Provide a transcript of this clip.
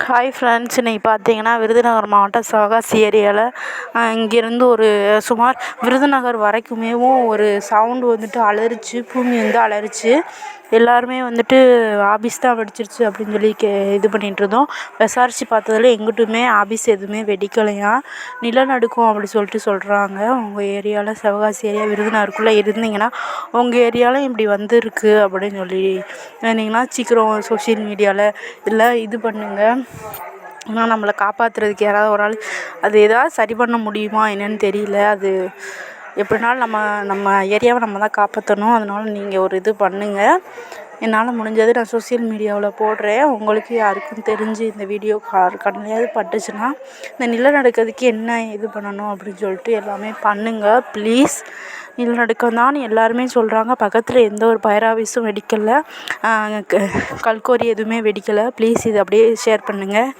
Hi friends இன்றைக்கி பார்த்தீங்கன்னா விருதுநகர் மாவட்டம் சிவகாசி ஏரியாவில் இங்கேருந்து ஒரு சுமார் விருதுநகர் வரைக்குமேவும் ஒரு சவுண்டு வந்துட்டு அலறிச்சு பூமி வந்து அலறிச்சு எல்லாருமே வந்துட்டு ஆபீஸ் தான் வெடிச்சிருச்சு அப்படின்னு சொல்லி கே இது பண்ணிகிட்ருந்தோம் விசாரித்து பார்த்ததுல எங்கிட்டுமே ஆபீஸ் எதுவுமே வெடிக்கலையாம் நிலநடுக்கம் அப்படி சொல்லிட்டு சொல்கிறாங்க உங்கள் ஏரியாவில் சிவகாசி ஏரியா விருதுநகருக்குள்ளே இருந்தீங்கன்னா உங்கள் ஏரியாவில் இப்படி வந்திருக்கு அப்படின்னு சொல்லி இருந்தீங்கன்னா சீக்கிரம் சோஷியல் மீடியாவில் இல்லை இது பண்ணுங்கள் ஆனால் நம்மளை காப்பாற்றுறதுக்கு யாராவது ஒரு ஆள் அது ஏதாவது சரி பண்ண முடியுமா என்னன்னு தெரியல. அது எப்படினாலும் நம்ம நம்ம ஏரியாவை நம்ம தான் காப்பாற்றணும் அதனால நீங்கள் ஒரு இது பண்ணுங்கள் என்னால் முடிஞ்சது நான் சோஷியல் மீடியாவில் போடுறேன். உங்களுக்கு யாருக்கும் தெரிஞ்சு இந்த வீடியோ கார் பட்டுச்சுன்னா இந்த நிலநடுக்கத்துக்கு என்ன இது பண்ணணும் அப்படின்னு சொல்லிட்டு எல்லாமே பண்ணுங்கள் ப்ளீஸ் நிலநடுக்கம் தான் எல்லாருமே சொல்கிறாங்க பக்கத்தில் எந்த ஒரு ஃபயர் ஆஃபீஸும் வெடிக்கலை க கல்கோரி எதுவுமே வெடிக்கலை. ப்ளீஸ் இது அப்படியே ஷேர் பண்ணுங்கள்